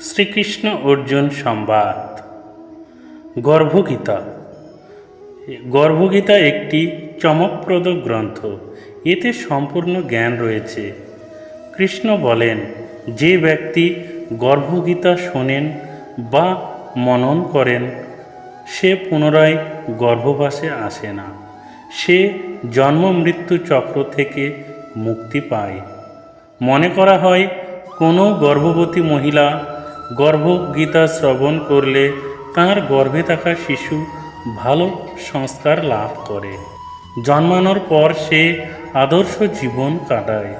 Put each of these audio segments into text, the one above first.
শ্রীকৃষ্ণ অর্জুন সংবাদ গর্ভগীতা। গর্ভগীতা একটি চমকপ্রদ গ্রন্থ। এতে সম্পূর্ণ জ্ঞান রয়েছে। কৃষ্ণ বলেন, যে ব্যক্তি গর্ভগীতা শোনেন বা মনন করেন, সে পুনরায় গর্ভবাসে আসে না। সে জন্ম মৃত্যু চক্র থেকে মুক্তি পায়। মনে করা হয়, কোনো গর্ভবতী মহিলা গর্ভগীতা শ্রবণ করলে তার গর্ভে থাকা শিশু ভালো সংস্কার লাভ করে। জন্মানোর পর সে আদর্শ জীবন কাটায়।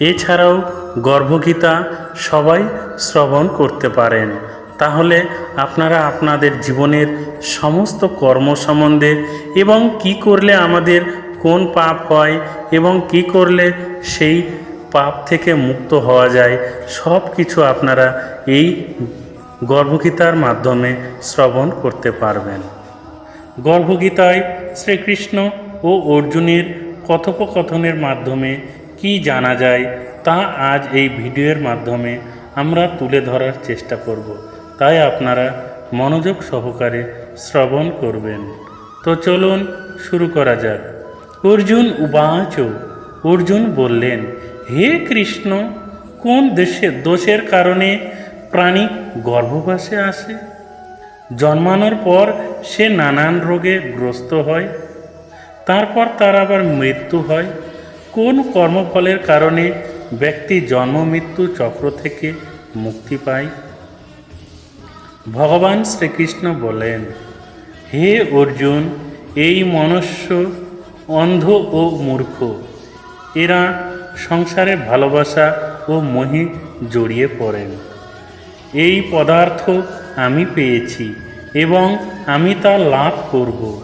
এছাড়াও গর্ভগীতা সবাই শ্রবণ করতে পারেন। তাহলে আপনারা আপনাদের জীবনের সমস্ত কর্ম সম্বন্ধে এবং কি করলে আমাদের কোন পাপ হয় এবং কি করলে সেই পাপ থেকে মুক্ত হওয়া যায় সব কিছু আপনারা এই গর্ভগীতার মাধ্যমে শ্রবণ করতে পারবেন। গর্ভগীতায় শ্রীকৃষ্ণ ও অর্জুনের কথোপকথনের মাধ্যমে কি জানা যায়, তা আজ এই ভিডিওর মাধ্যমে আমরা তুলে ধরার চেষ্টা করব। তাই আপনারা মনোযোগ সহকারে শ্রবণ করবেন। তো চলুন শুরু করা যাক। অর্জুন উবাচ অর্জুন বললেন, হে কৃষ্ণ, কোন দেশে দোষের কারণে প্রাণী গর্ভবাসে আসে? জন্মানোর পর সে নানান রোগে গ্রস্ত হয়, তারপর তার আবার মৃত্যু হয়। কোন কর্মফলের কারণে ব্যক্তি জন্ম মৃত্যু চক্র থেকে মুক্তি পায়? ভগবান শ্রীকৃষ্ণ বলেন, হে অর্জুন, এই মনুষ্য অন্ধ ও মূর্খ এরা সংসারে ভালোবাসা ও মোহে জড়িয়ে পড়েন। এই পদার্থ আমি পেয়েছি এবং আমি তা লাভ করব।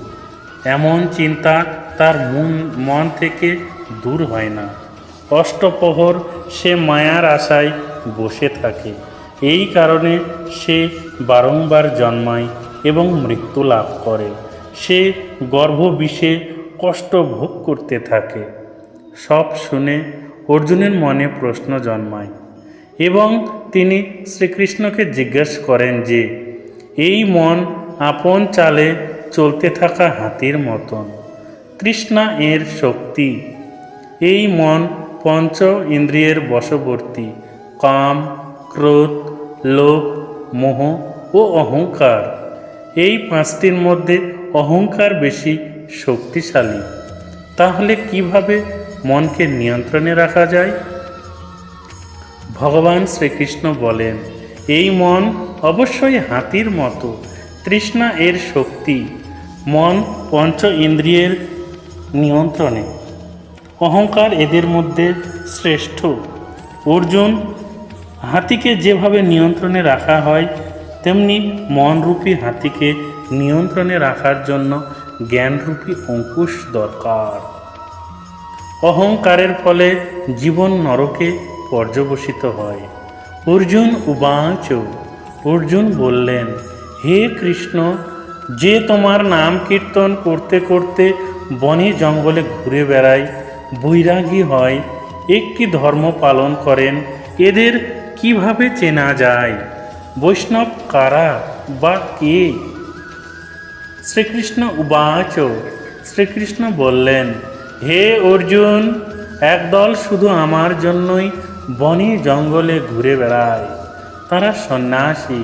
এমন চিন্তা তার মন মন থেকে দূর হয় না। অষ্টপহর সে মায়ার আশায় বসে থাকে। এই কারণে সে বারংবার জন্মায় এবং মৃত্যু লাভ করে। সে গর্ভবিষে কষ্ট ভোগ করতে থাকে। সব শুনে অর্জুনের মনে প্রশ্ন জন্মায় এবং তিনি শ্রীকৃষ্ণকে জিজ্ঞেস করেন যে, এই মন আপন চালে চলতে থাকা হাতির মতন, তৃষ্ণা এর শক্তি, এই মন পঞ্চ ইন্দ্রিয়ের বশবর্তী, কাম, ক্রোধ, লোভ, মোহ ও অহংকার, এই পাঁচটির মধ্যে অহংকার বেশি শক্তিশালী, তাহলে কীভাবে মনকে নিয়ন্ত্রণে রাখা যায়। ভগবান শ্রীকৃষ্ণ বলেন, এই মন অবশ্যই হাতির মতো। তৃষ্ণা এর শক্তি। মন পঞ্চ ইন্দ্রিয়ের নিয়ন্ত্রণে। অহংকার এদের মধ্যে শ্রেষ্ঠ। অর্জুন, হাতিকে যেভাবে নিয়ন্ত্রণে রাখা হয়, তেমনি মনরূপী হাতিকে নিয়ন্ত্রণে রাখার জন্য জ্ঞানরূপী অঙ্কুশ দরকার। অহংকারের ফলে জীবন নরকে পর্যবসিত হয়। অর্জুন উবাচ। অর্জুন বললেন, হে কৃষ্ণ, যে তোমার নাম কীর্তন করতে করতে বনে জঙ্গলে ঘুরে বেড়ায় বৈরাগী হয়, একটি ধর্ম পালন করেন, এদের কীভাবে চেনা যায়? বৈষ্ণব কারা বা কে? শ্রীকৃষ্ণ উবাচ। শ্রীকৃষ্ণ বললেন হে অর্জুন একদল শুধু আমার জন্যই বনে জঙ্গলে ঘুরে বেড়ায়। তারা সন্ন্যাসী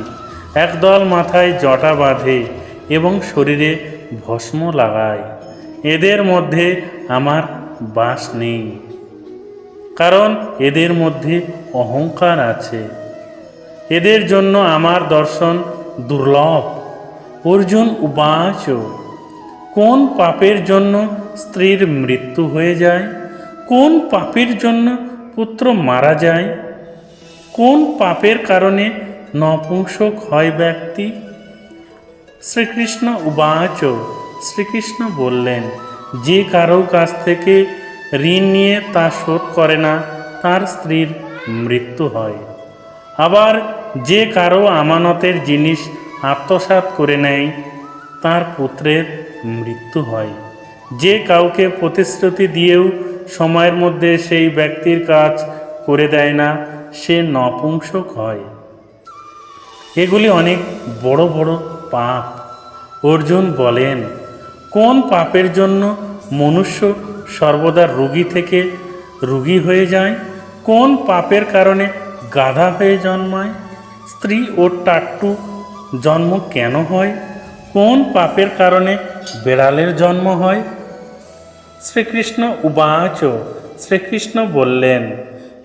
একদল মাথায় জটা বাঁধে এবং শরীরে ভস্ম লাগায়। এদের মধ্যে আমার বাস নেই। কারণ এদের মধ্যে অহংকার আছে। এদের জন্য আমার দর্শন দুর্লভ। অর্জুন উবাচ কোন পাপের জন্য স্ত্রীর মৃত্যু হয়ে যায়। কোন পাপের জন্য পুত্র মারা যায়? কোন পাপের কারণে নপুংসক হয় ব্যক্তি? শ্রীকৃষ্ণ উবাচ। শ্রীকৃষ্ণ বললেন, যে কারও কাছ থেকে ঋণ নিয়ে তা শোধ করে না, তার স্ত্রীর মৃত্যু হয়। আবার যে কারও আমানতের জিনিস আত্মসাৎ করে নেয়, তার পুত্রের মৃত্যু হয়। যে কাউকে প্রতিশ্রুতি দিয়েও সময়ের মধ্যে সেই ব্যক্তির কাজ করে দেয় না, সে নপুংসক হয়। এগুলি অনেক বড় বড় পাপ। অর্জুন বলেন, কোন পাপের জন্য মনুষ্য সর্বদা রোগী থেকে রুগী হয়ে যায়? কোন পাপের কারণে গাধা হয়ে জন্মায়? স্ত্রী ও টাট্টু জন্ম কেন হয়? কোন পাপের কারণে বেড়ালের জন্ম হয়? শ্রীকৃষ্ণ উবাচ, শ্রীকৃষ্ণ বললেন,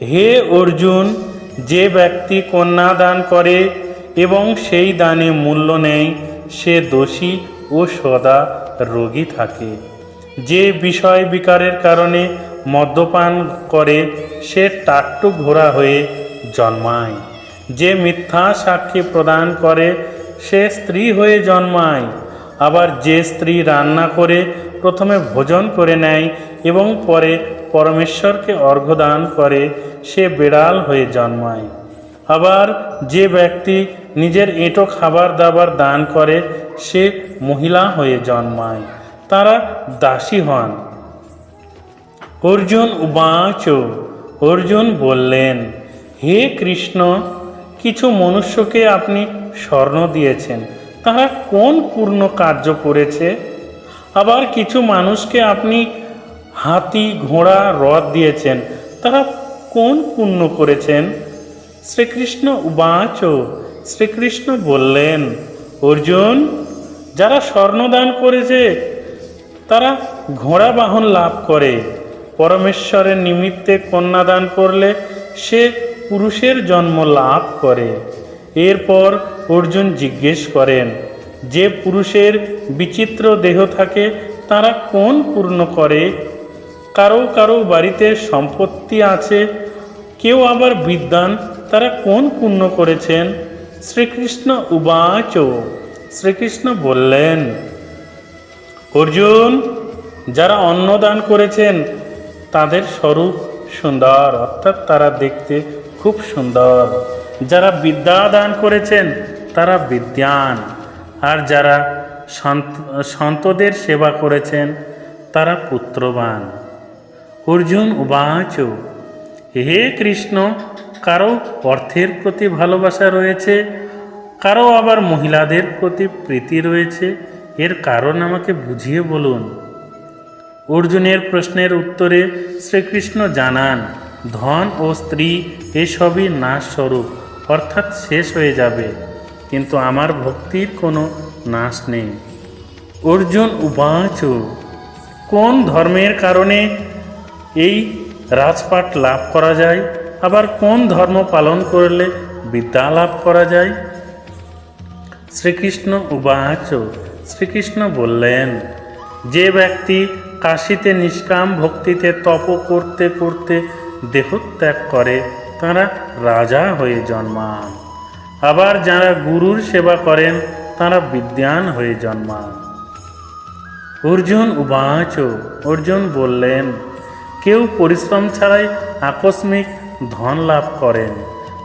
হে অর্জুন, যে ব্যক্তি কন্যা দান করে এবং সেই দানে মূল্য নেয়, সে দোষী ও সদা রোগী থাকে। যে বিষয় বিকারের কারণে মদ্যপান করে, সে টাট্টু ঘোরা হয়ে জন্মায়। যে মিথ্যা সাক্ষী প্রদান করে, সে স্ত্রী হয়ে জন্মায়। আবার যে স্ত্রী রান্না করে প্রথমে ভোজন করে নেয় এবং পরে পরমেশ্বরকে অর্ঘ্যদান করে, সে বেড়াল হয়ে জন্মায়। আবার যে ব্যক্তি নিজের এঁটো খাবার দাবার দান করে, সে মহিলা হয়ে জন্মায়। তারা দাসী হন। অর্জুন উবাচ, অর্জুন বললেন, হে কৃষ্ণ, কিছু মনুষ্যকে আপনি স্বর্ণ দিয়েছেন। তারা কোন পূর্ণ কার্য করেছে? আবার কিছু মানুষকে আপনি হাতি, ঘোড়া রথ দিয়েছেন। তারা কোন পুণ্য করেছেন? শ্রীকৃষ্ণ উবাচ, শ্রীকৃষ্ণ বললেন, অর্জুন, যারা স্বর্ণদান করেছে, তারা ঘোড়া বাহন লাভ করে। পরমেশ্বরের নিমিত্তে কন্যাদান করলে সে পুরুষের জন্ম লাভ করে। এরপর অর্জুন জিজ্ঞেস করেন যে পুরুষের বিচিত্র দেহ থাকে, তারা কোন পূর্ণ করে? কারও কারও বাড়িতে সম্পত্তি আছে, কেউ আবার বিদ্যান, তারা কোন পূর্ণ করেছেন? শ্রীকৃষ্ণ উবাচ। শ্রীকৃষ্ণ বললেন, অর্জুন, যারা অন্নদান করেছেন, তাদের স্বরূপ সুন্দর, অর্থাৎ তারা দেখতে খুব সুন্দর। যারা বিদ্যা দান করেছেন, তারা বিদ্যান। যারা সন্ত, সন্তদের সেবা করেছেন, তারা পুত্রবান। অর্জুন উবাচ, হে কৃষ্ণ, কারও অর্থের প্রতি ভালোবাসা রয়েছে, কারও আবার মহিলাদের প্রতি প্রীতি রয়েছে, এর কারণ আমাকে বুঝিয়ে বলুন। অর্জুনের প্রশ্নের উত্তরে শ্রীকৃষ্ণ জানান, ধন ও স্ত্রী এসবই নাশস্বরূপ, অর্থাৎ শেষ হয়ে যাবে। কিন্তু আমার ভক্তির কোনো নাশ নেই। অর্জুন, উবাচ, কোন ধর্মের কারণে এই রাজপাট লাভ করা যায়? আবার কোন ধর্ম পালন করলে বিদ্যা লাভ করা যায়? শ্রীকৃষ্ণ, উবাচ, শ্রীকৃষ্ণ বললেন, যে ব্যক্তি কাশিতে নিষ্কাম ভক্তিতে তপ করতে করতে দেহত্যাগ করে, তারা রাজা হয়ে জন্মান আবার যারা গুরুর সেবা করেন, তারা বিদ্যান হয়ে জন্মান অর্জুন উবাচ, অর্জুন বললেন, কেউ পরিশ্রম ছাড়াই আকস্মিক ধন লাভ করেন।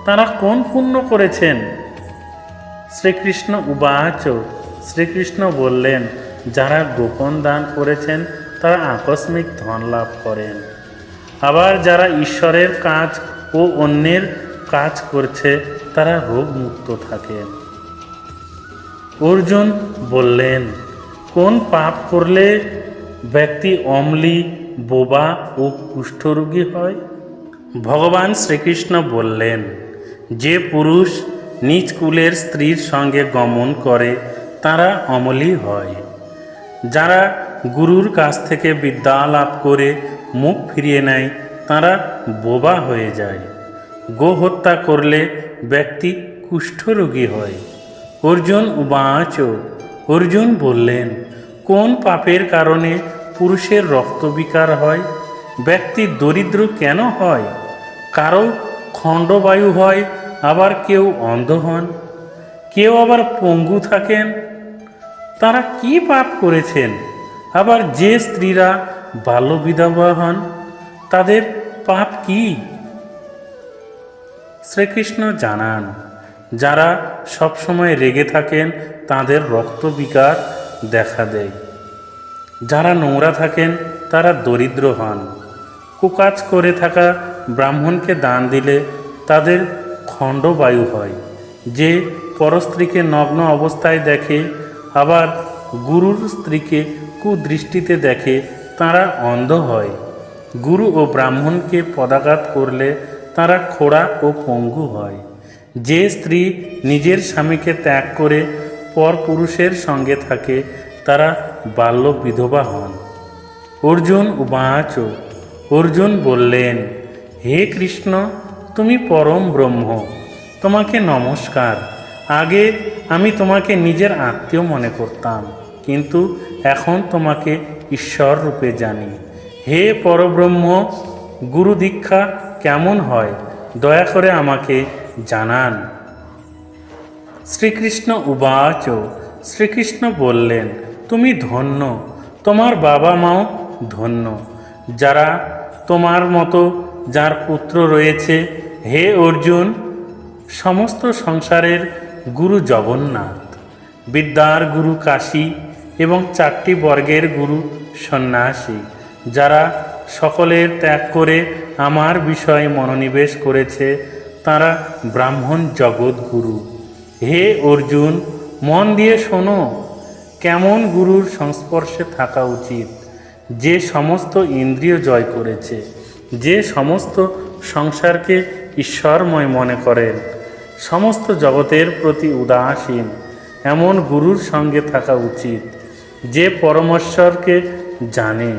তারা কোন পুণ্য করেছেন? শ্রীকৃষ্ণ উবাচ, শ্রীকৃষ্ণ বললেন, যারা গোপন দান করেছেন, তারা আকস্মিক ধন লাভ করেন। আবার যারা ঈশ্বরের কাজ ও অন্যের কাজ করছে তারা রোগমুক্ত থাকে। অর্জুন বললেন, কোন পাপ করলে ব্যক্তি অম্লি, বোবা ও কুষ্ঠরোগী হয়? ভগবান শ্রীকৃষ্ণ বললেন, যে পুরুষ নিজ কুলের স্ত্রীর সঙ্গে গমন করে, তারা অমলি হয়। যারা গুরুর কাছ থেকে বিদ্যা লাভ করে, মুখ ফিরিয়ে নেয়, তারা বোবা হয়ে যায়। গো হত্যা করলে ব্যক্তি কুষ্ঠরোগী হয়। অর্জুন উবাচ। অর্জুন বললেন, কোন পাপের কারণে পুরুষের রক্তবিকার হয়? ব্যক্তি দরিদ্র কেন হয়? কারও খণ্ডবায়ু হয়, আবার কেউ অন্ধ হন। কেউ আবার পঙ্গু থাকেন। তারা কি পাপ করেছেন? আবার যে স্ত্রীরা বাল্যবিধবা হন, তাদের পাপ কি? শ্রীকৃষ্ণ জানান, যারা সবসময় রেগে থাকেন, তাদের রক্ত বিকার দেখা দেয়। যারা নোংরা থাকেন, তারা দরিদ্র হন। কুকাজ করে থাকা ব্রাহ্মণকে দান দিলে তাদের খণ্ডবায়ু হয়। যে পরস্ত্রীকে নগ্ন অবস্থায় দেখে, আবার গুরুর স্ত্রীকে কুদৃষ্টিতে দেখে, তারা অন্ধ হয়। গুরু ও ব্রাহ্মণকে পদাঘাত করলে তারা খোড়া ও পঙ্গু হয়। যে স্ত্রী নিজের স্বামীকে ত্যাগ করে পর পুরুষের সঙ্গে থাকে, তারা বাল্য বিধবা হন। অর্জুন উবাচ, অর্জুন বললেন, হে কৃষ্ণ, তুমি পরম ব্রহ্ম, তোমাকে নমস্কার। আগে আমি তোমাকে নিজের আত্মীয় মনে করতাম, কিন্তু এখন তোমাকে ঈশ্বর রূপে জানি। হে পরব্রহ্ম, গুরু দীক্ষা কেমন হয়, দয়া করে আমাকে জানান। শ্রীকৃষ্ণ উবাচ, শ্রীকৃষ্ণ বললেন, তুমি ধন্য, তোমার বাবা মাও ধন্য। যারা তোমার মতো যার পুত্র রয়েছে, হে অর্জুন, সমস্ত সংসারের গুরু জগন্নাথ। বিদ্যার গুরু কাশী এবং চারটি বর্গের গুরু সন্ন্যাসী, যারা সকলের ত্যাগ করে আমার বিষয়ে মনোনিবেশ করেছে তারা ব্রাহ্মণ জগৎগুরু হে অর্জুন, মন দিয়ে শোনো, কেমন গুরুর সংস্পর্শে থাকা উচিত? যে সমস্ত ইন্দ্রিয় জয় করেছে, যে সমস্ত সংসারকে ঈশ্বরময় মনে করেন সমস্ত জগতের প্রতি উদাসীন, এমন গুরুর সঙ্গে থাকা উচিত, যে পরমেশ্বরকে জানে।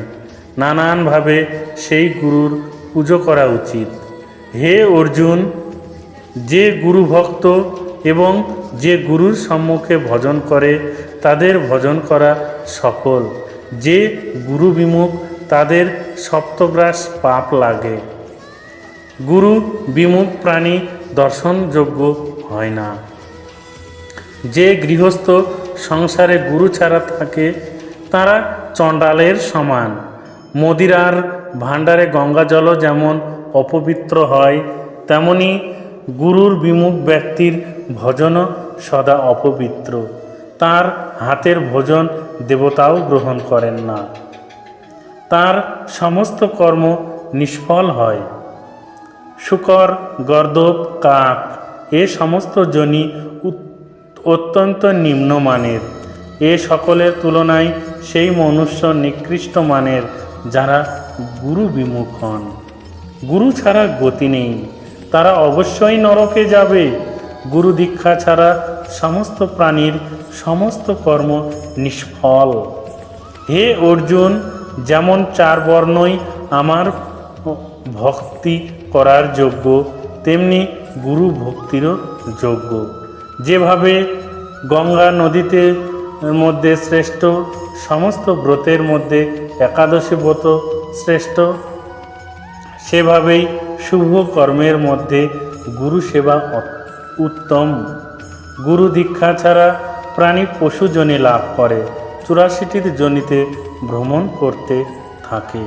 নানানভাবে সেই গুরুর পুজো করা উচিত। হে অর্জুন, যে গুরু ভক্ত এবং যে গুরুর সম্মুখে ভজন করে, তাদের ভজন করা সফল। যে গুরু বিমুখ, তাদের সপ্তগ্রাস পাপ লাগে। গুরু বিমুখ প্রাণী দর্শনযোগ্য হয় না। যে গৃহস্থ সংসারে গুরু ছাড়া থাকে, তারা চণ্ডালের সমান। মদিরার ভাণ্ডারে গঙ্গা জলও যেমন অপবিত্র হয়, তেমনি গুরুর বিমুখ ব্যক্তির ভজনও সদা অপবিত্র। তার হাতের ভোজন দেবতাও গ্রহণ করেন না। তার সমস্ত কর্ম নিষ্ফল হয়। শুকর গর্দব কাক, এ সমস্ত জনি অত্যন্ত নিম্নমানের। এ সকলের তুলনায় সেই মনুষ্য নিকৃষ্ট মানের যারা গুরু বিমুখ হন গুরু ছাড়া গতি নেই। তারা অবশ্যই নরকে যাবে। গুরু দীক্ষা ছাড়া সমস্ত প্রাণীর সমস্ত কর্ম নিষ্ফল। হে অর্জুন, যেমন চার বর্ণই আমার ভক্তি করার যোগ্য, তেমনি গুরু ভক্তিরও যোগ্য। যেভাবে গঙ্গা নদীতে মধ্যে শ্রেষ্ঠ সমস্ত ব্রতের মধ্যে একাদশী ব্রত শ্রেষ্ঠ। সেভাবেই শুভ কর্মের মধ্যে গুরু সেবা উত্তম। গুরু দীক্ষা ছাড়া প্রাণী পশু জনি লাভ করে, চুরাশিটির জনিতে ভ্রমণ করতে থাকে।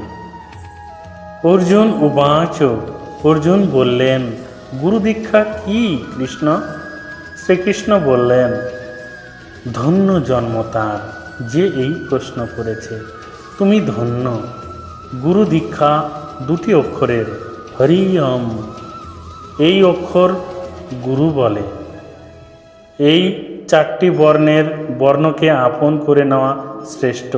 অর্জুন উবাচ, অর্জুন বললেন, গুরু দীক্ষা কি কৃষ্ণ? শ্রীকৃষ্ণ বললেন, ধন্য জন্ম তার যে এই প্রশ্ন করেছে। তুমি ধন্য গুরু দীক্ষা দুটি অক্ষরের হরিয়ম এই অক্ষর গুরু বলে। এই চারটি বর্ণের বর্ণকে আপন করে নেওয়া শ্রেষ্ঠ।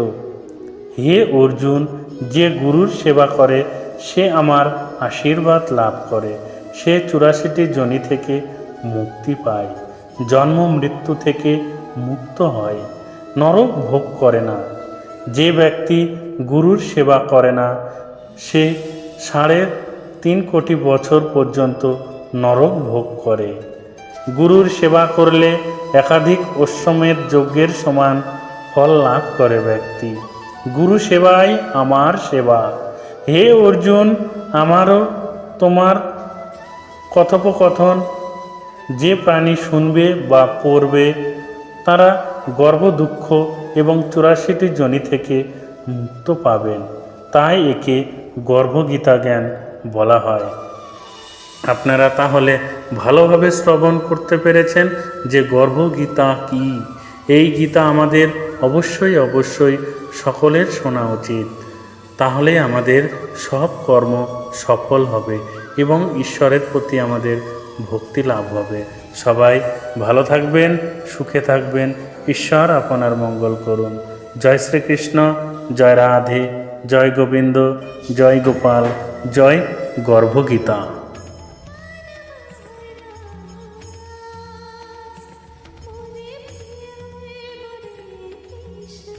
হে অর্জুন, যে গুরুর সেবা করে, সে আমার আশীর্বাদ লাভ করে। সে চুরাশিটি জনি থেকে মুক্তি পায়। জন্ম মৃত্যু থেকে মুক্ত হয়। নরক ভোগ করে না। যে ব্যক্তি গুরুর সেবা করে না। সে সাড়ে তিন কোটি বছর পর্যন্ত নরক ভোগ করে। গুরুর সেবা করলে একাধিক অশ্বমেধ যজ্ঞের সমান ফল লাভ করে ব্যক্তি। গুরু সেবাই আমার সেবা। হে অর্জুন, আমারও তোমার কথোপকথন। যে প্রাণী শুনবে বা পড়বে, তারা গর্ব দুঃখ এবং চুরাশিটি জনি থেকে মুক্ত পাবেন। তাই একে গর্ভগীতা জ্ঞান বলা হয়। আপনারা তাহলে ভালোভাবে শ্রবণ করতে পেরেছেন যে গর্ভগীতা কি? এই গীতা আমাদের অবশ্যই অবশ্যই সকলের শোনা উচিত। তাহলে আমাদের সব কর্ম সফল হবে এবং ঈশ্বরের প্রতি আমাদের ভক্তি লাভ হবে। সবাই ভালো থাকবেন, সুখে থাকবেন। ঈশ্বর আপনার মঙ্গল করুন। জয় শ্রীকৃষ্ণ। জয় রাধে জয় গোবিন্দ জয় গোপাল জয় গর্ভগীতা।